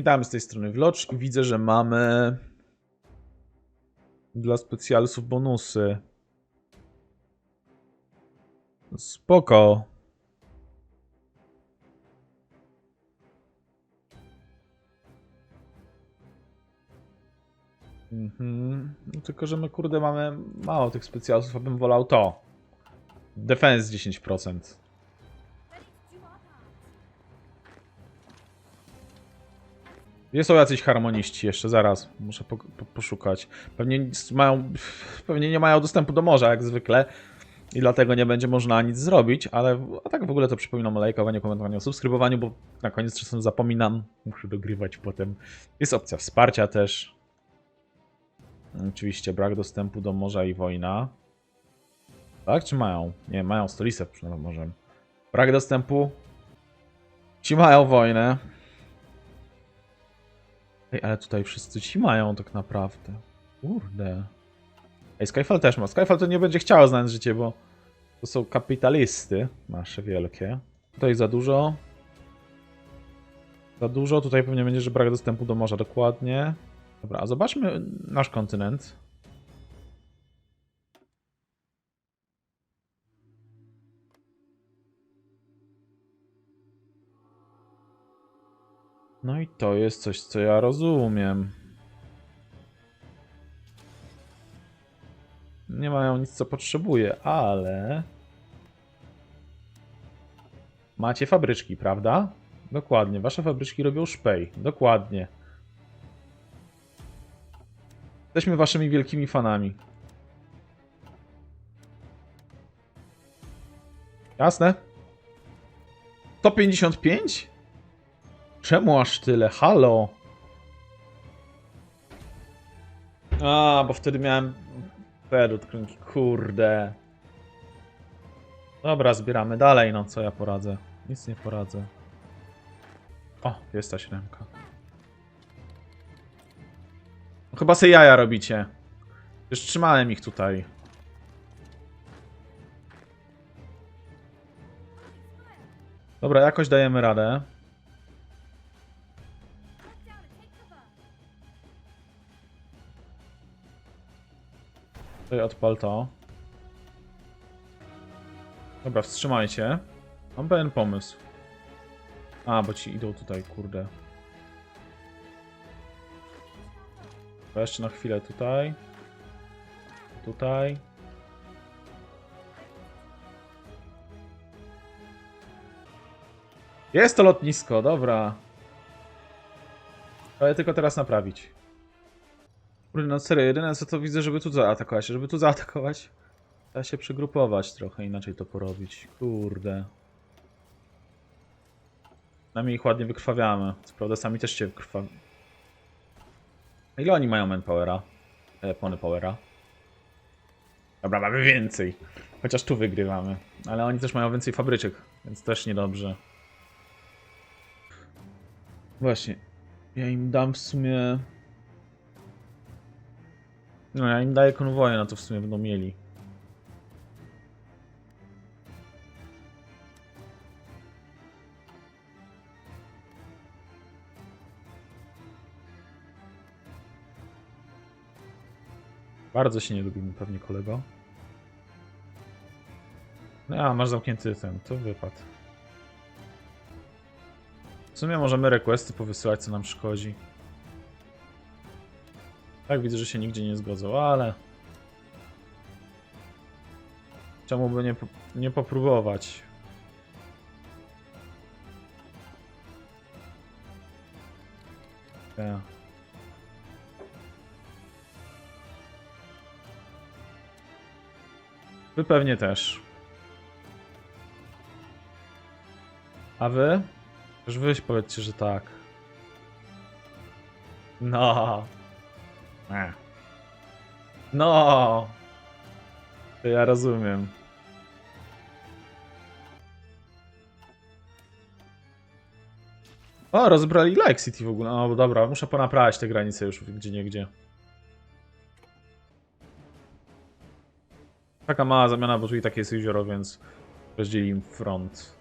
Witamy z tej strony Vlocz i widzę, że mamy dla specjalsów bonusy. Spoko. Mhm. No tylko, że my kurde mamy mało tych specjalsów, abym wolał to. Defense 10%. Gdzie są jacyś harmoniści jeszcze? Zaraz, muszę po, po, poszukać. Pewnie, mają, pewnie nie mają dostępu do morza, jak zwykle. I dlatego nie będzie można nic zrobić, ale a tak w ogóle to przypominam o lajkowaniu, komentowaniu, subskrybowaniu, bo na koniec czasem zapominam. Muszę dogrywać potem. Jest opcja wsparcia też. Oczywiście brak dostępu do morza i wojna. Tak, czy mają? Nie, mają stolicę przynajmniej może. Brak dostępu. Ci mają wojnę. Ej, ale tutaj wszyscy ci mają tak naprawdę. Kurde. Ej, Skyfall też ma. Skyfall to nie będzie chciał znać życie, bo to są kapitalisty nasze wielkie. Tutaj za dużo. Za dużo. Tutaj pewnie będzie, że brak dostępu do morza dokładnie. Dobra, a zobaczmy nasz kontynent. No i to jest coś, co ja rozumiem. Nie mają nic, co potrzebuje, ale... Macie fabryczki, prawda? Dokładnie, wasze fabryczki robią szpej. Dokładnie. Jesteśmy waszymi wielkimi fanami. Jasne? 155? Czemu aż tyle? Halo? A, bo wtedy miałem perut kręgi. Kurde. Dobra, zbieramy dalej, no co ja poradzę? Nic nie poradzę. O, jest ta siódemka. No, chyba se jaja robicie. Już trzymałem ich tutaj. Dobra, jakoś dajemy radę. Tutaj odpal to. Dobra, wstrzymajcie. Mam pewien pomysł. A, bo ci idą tutaj, kurde. To jeszcze na chwilę tutaj. Tutaj. Jest to lotnisko, dobra. Ale tylko teraz naprawić. Kurde, no serio, jedyne co to widzę, żeby tu zaatakować. Żeby tu zaatakować, trzeba się przygrupować trochę, inaczej to porobić. Kurde. Nami ich ładnie wykrwawiamy. Co prawda sami też się krwawi. Ile oni mają manpowera? E, pony powera. Dobra, mamy więcej. Chociaż tu wygrywamy. Ale oni też mają więcej fabryczek, więc też niedobrze. Właśnie. Ja im dam w sumie... No, ja im daję konwoje, na to w sumie będą mieli. Bardzo się nie lubimy pewnie kolego. No, a masz zamknięty ten, to wypad. W sumie możemy requesty powysyłać, co nam szkodzi. Tak, widzę, że się nigdzie nie zgodzą, ale... Czemu by nie, nie popróbować? Ja. Wy pewnie też. A wy? Już wyś powiedzcie, że tak. No. No. To ja rozumiem. O, rozbrali Lake City w ogóle. No dobra, muszę ponaprawiać te granice już gdzie nie gdzie. Taka mała zamiana, bo tu i tak jest jezioro, więc rozdzieli im front.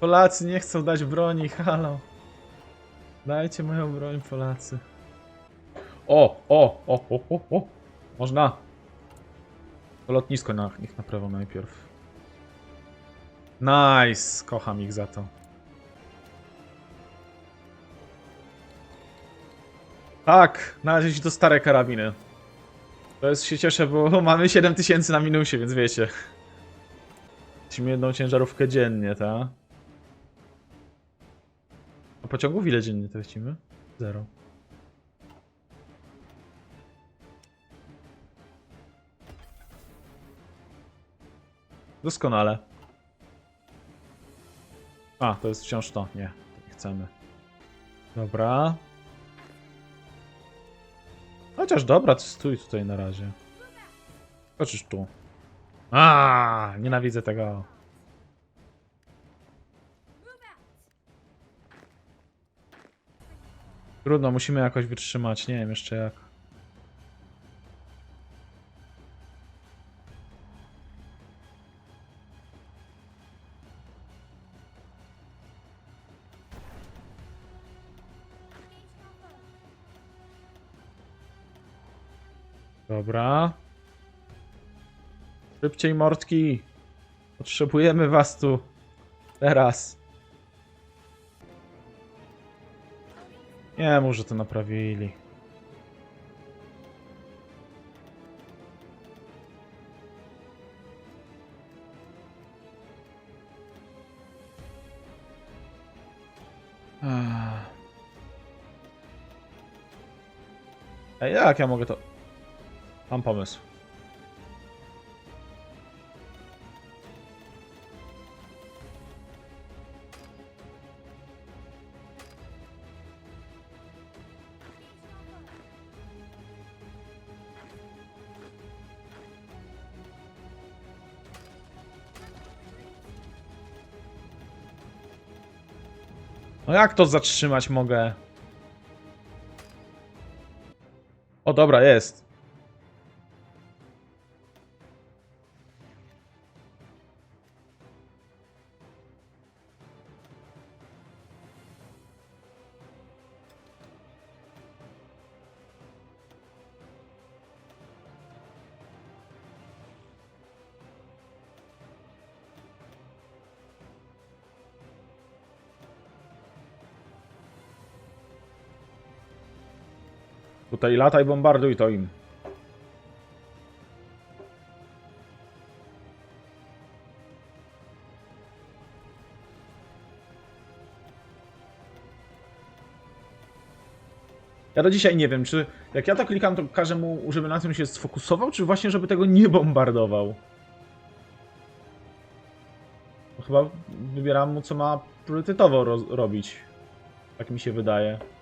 Polacy nie chcą dać broni, halo. Dajcie moją broń, Polacy. O, o, o, o, o, o. Można. To lotnisko na na prawo najpierw. Nice, kocham ich za to. Tak, na razie ci to stare karabiny. To jest się cieszę, bo mamy 7000 na minusie, więc wiecie. Musimy jedną ciężarówkę dziennie, tak? A pociągów ile dziennie tracimy? Zero. Doskonale. A, to jest wciąż to. Nie, to nie chcemy. Dobra. Chociaż dobra, to stój tutaj na razie. Chociaż tu. A, nienawidzę tego. Trudno, musimy jakoś wytrzymać. Nie wiem jeszcze jak. Dobra. Szybciej, mordki. Potrzebujemy was tu. Teraz. Nie, może to naprawili. Ej, jak ja mogę to... Mam pomysł. Jak to zatrzymać mogę? O dobra, jest. Tutaj lataj, bombarduj to im. Ja do dzisiaj nie wiem, czy jak ja to klikam, to każę mu, żeby na tym się sfokusował, czy właśnie, żeby tego nie bombardował? Bo Chyba wybieram mu, co ma priorytetowo robić. Tak mi się wydaje.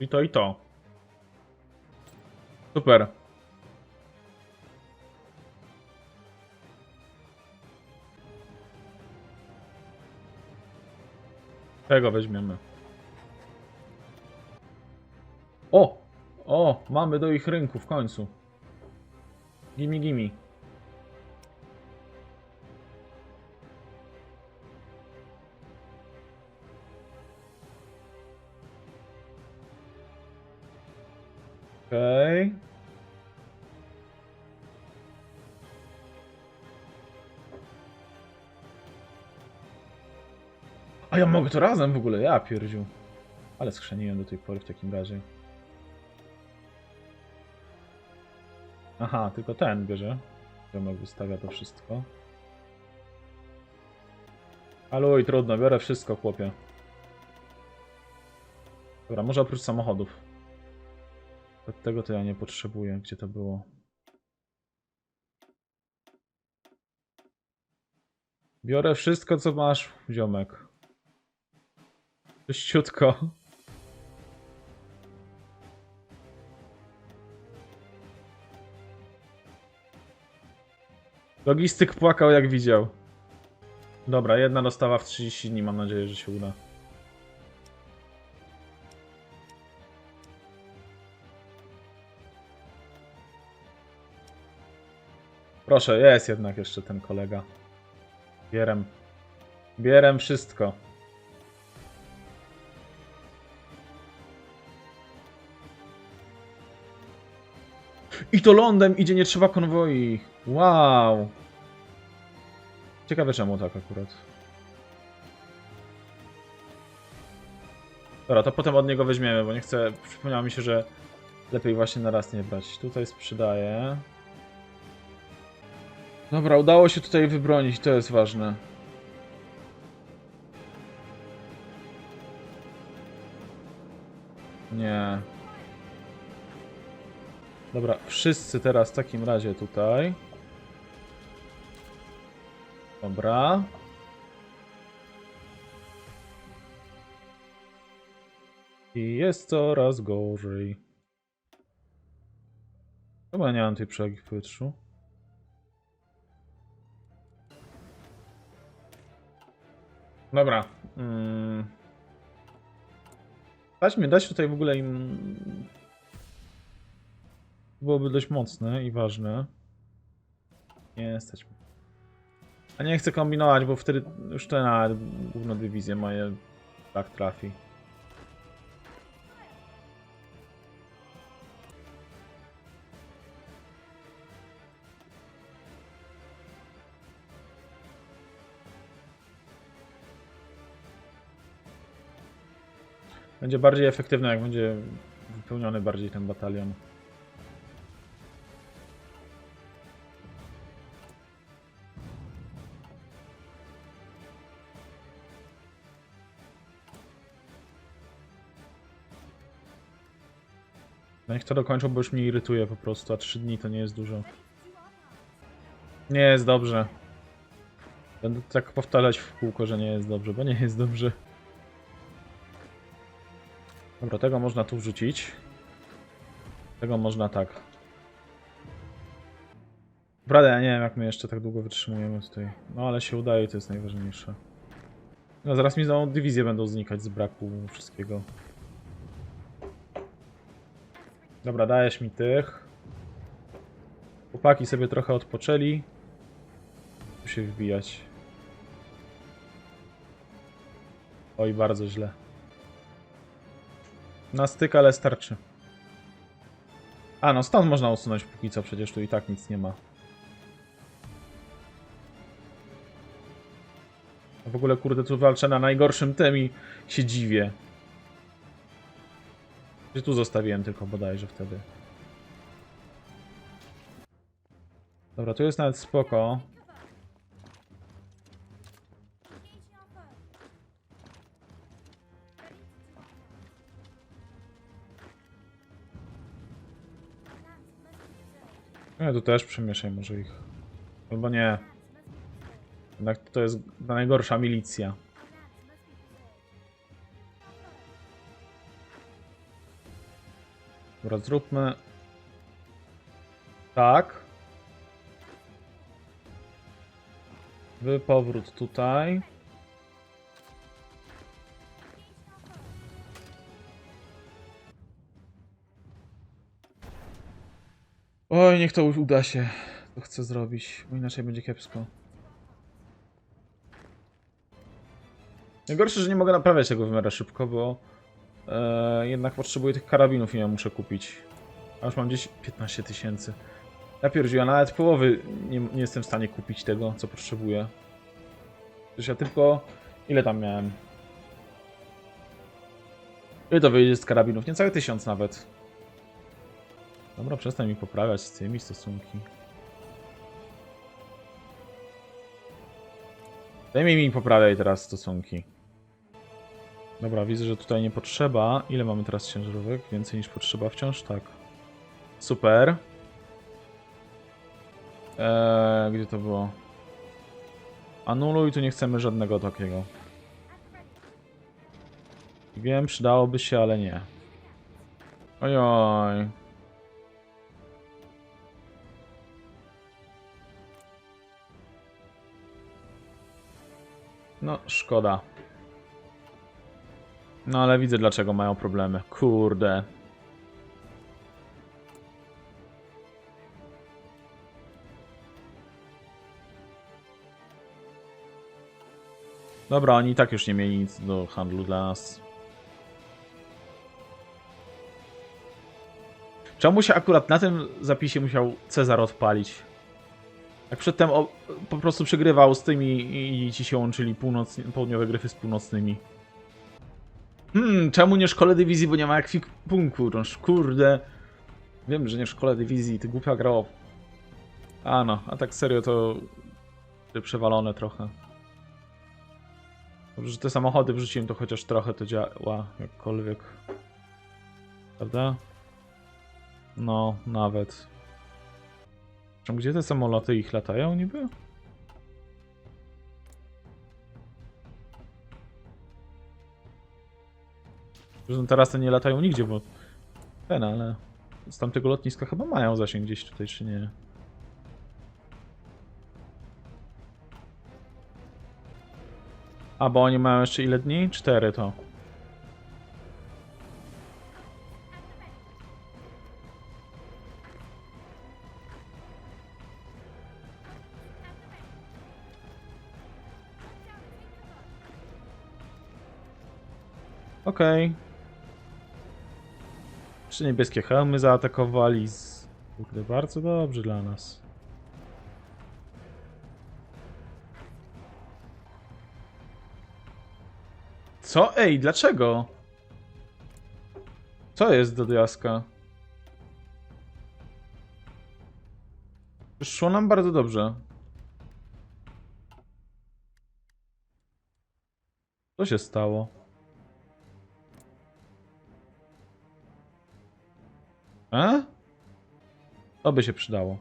I to i to. Super. Tego weźmiemy. O! O! Mamy do ich rynku w końcu. Gimi, gimi. Okej. A ja mogę to razem w ogóle, ja pierdziu. Ale skrzeniłem do tej pory w takim razie. Aha, tylko ten bierze. Ziomek wystawia to wszystko. Aluj, trudno, biorę wszystko, chłopie. Dobra, może oprócz samochodów. Tego to ja nie potrzebuję. Gdzie to było? Biorę wszystko, co masz, ziomek. Czyściutko. Logistyk płakał jak widział. Dobra, jedna dostawa w 30 dni. Mam nadzieję, że się uda. Proszę, jest jednak jeszcze ten kolega. Bierem. Bierem wszystko. I to lądem idzie, nie trzeba konwoi. Wow. Ciekawe czemu tak akurat. Dobra, to potem od niego weźmiemy, bo nie chcę... Przypomniało mi się, że lepiej właśnie na raz nie brać. Tutaj sprzedaję. Dobra, udało się tutaj wybronić, to jest ważne. Nie. Dobra, wszyscy teraz w takim razie tutaj. Dobra. I jest coraz gorzej. Chyba nie mam tej w powietrzu. Dobra. Mm. Dać mi dać tutaj w ogóle im. Byłoby dość mocne i ważne. Nie mi. A nie chcę kombinować, bo wtedy już te na główną dywizję moje tak trafi. Będzie bardziej efektywne, jak będzie wypełniony bardziej ten batalion. No niech to dokończą, bo już mnie irytuje po prostu, a 3 dni to nie jest dużo. Nie jest dobrze. Będę tak powtarzać w kółko, że nie jest dobrze, bo nie jest dobrze. Dobra, tego można tu wrzucić. Tego można tak. Prawda, ja nie wiem jak my jeszcze tak długo wytrzymujemy tutaj. No ale się udaje, to jest najważniejsze. No zaraz mi znowu dywizje będą znikać z braku wszystkiego. Dobra, dajesz mi tych. Chłopaki sobie trochę odpoczęli. Tu się wbijać. Oj, bardzo źle. Na styk, ale starczy. A, no stąd można usunąć póki co, przecież tu i tak nic nie ma. W ogóle, kurde, tu walczę na najgorszym tym i się dziwię. Że tu zostawiłem tylko bodajże wtedy. Dobra, tu jest nawet spoko. Nie, tu też przemieszaj może ich. Albo nie. Jednak to jest najgorsza milicja. Dobra, zróbmy... Tak. Wy powrót tutaj. Oj, niech to uda się. To chcę zrobić, bo inaczej będzie kiepsko. Najgorsze, że nie mogę naprawiać tego w miarę szybko, bo e, jednak potrzebuję tych karabinów i ja muszę kupić. A już mam gdzieś 15 tysięcy. Ja pierdziłem, nawet połowy nie, nie jestem w stanie kupić tego, co potrzebuję. Przecież ja tylko... Ile tam miałem? Ile to wyjdzie z karabinów? Niecały tysiąc nawet. Dobra, przestań mi poprawiać z tymi stosunki. Daj mi poprawiaj teraz stosunki. Dobra, widzę, że tutaj nie potrzeba. Ile mamy teraz ciężarówek? Więcej niż potrzeba wciąż? Tak. Super. Eee, gdzie to było? Anuluj, tu nie chcemy żadnego takiego. Wiem, przydałoby się, ale nie. Ojoj. No, szkoda. No, ale widzę dlaczego mają problemy. Kurde. Dobra, oni i tak już nie mieli nic do handlu dla nas. Czemu się akurat na tym zapisie musiał Cezar odpalić? Jak przedtem o, po prostu przegrywał z tymi i ci się łączyli północ, południowe gryfy z północnymi. Hmm, czemu nie szkole dywizji, bo nie ma ekwipunku? No kurde. Wiem, że nie szkole dywizji, ty głupia gra. A no, a tak serio to przewalone trochę. Dobrze, że te samochody wrzuciłem, to chociaż trochę to działa, jakkolwiek. Prawda? No, nawet. Gdzie te samoloty ich latają niby? Zresztą teraz to nie latają nigdzie, bo ten, ale z tamtego lotniska chyba mają zasięg gdzieś tutaj, czy nie? A, bo oni mają jeszcze ile dni? Cztery to. Okej. Trzy niebieskie hełmy zaatakowali z... Kurde, bardzo dobrze dla nas. Co? Ej, dlaczego? Co jest do diaska? Szło nam bardzo dobrze. Co się stało? E? To by się przydało.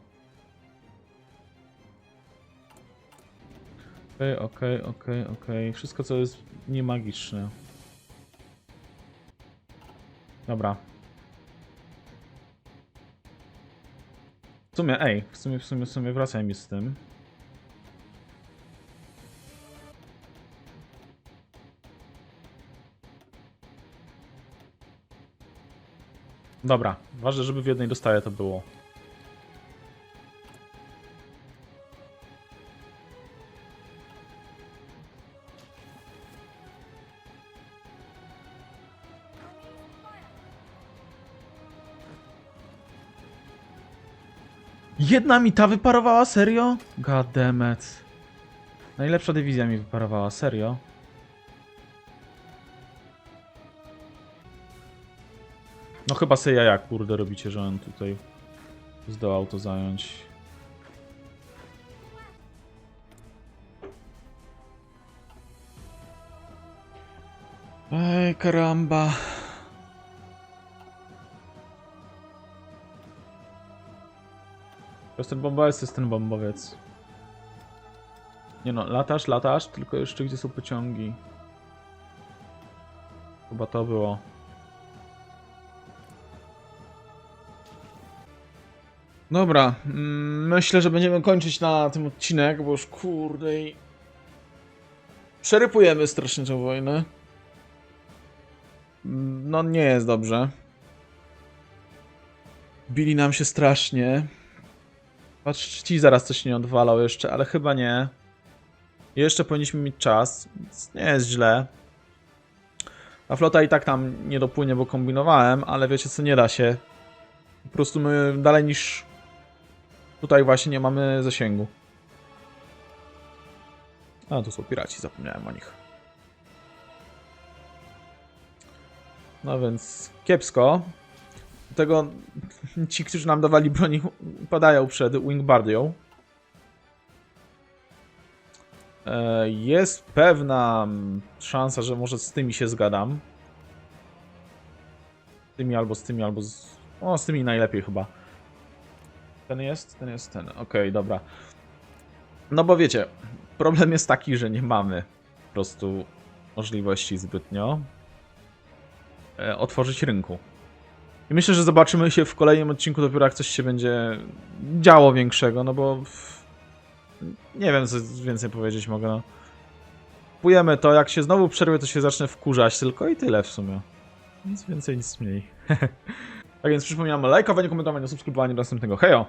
Okej, okej, okej, okej. Wszystko co jest niemagiczne. Dobra. W sumie, ej, w sumie, w sumie, w sumie wracaj mi z tym. Dobra, ważne, żeby w jednej dostaje to było. Jedna mi ta wyparowała, serio? It. Najlepsza dywizja mi wyparowała, serio? No chyba se jaja, kurde, robicie, że on tutaj zdołał to zająć. Ej, karamba. To jest ten bombowiec, to jest ten bombowiec. Nie no, latasz, latasz, tylko jeszcze gdzie są pociągi. Chyba to było. Dobra, mm, myślę, że będziemy kończyć na tym odcinek, bo już kurde i... Przerypujemy strasznie tę wojnę. Mm, No nie jest dobrze. Bili nam się strasznie. Patrz, ci zaraz coś nie odwalał jeszcze, ale chyba nie. Jeszcze powinniśmy mieć czas, więc nie jest źle. A flota i tak tam nie dopłynie, bo kombinowałem, ale wiecie co, nie da się. Po prostu my dalej niż tutaj właśnie nie mamy zasięgu. A, tu są piraci, zapomniałem o nich. No więc kiepsko. Tego ci, którzy nam dawali broni, upadają przed Wingbardią. E, Jest pewna szansa, że może z tymi się zgadam. Z tymi albo z tymi, albo z... O, z tymi najlepiej chyba. Ten jest, ten jest ten. Okej, dobra. No bo wiecie, problem jest taki, że nie mamy po prostu możliwości zbytnio e, otworzyć rynku. I myślę, że zobaczymy się w kolejnym odcinku dopiero jak coś się będzie działo większego, no bo nie wiem co więcej powiedzieć mogę, no. Kupujemy to, jak się znowu przerwie, to się zacznę wkurzać tylko i tyle w sumie. Nic więcej, nic mniej. tak więc przypominam, lajkowanie, komentowanie, subskrybowanie do następnego. Hejo!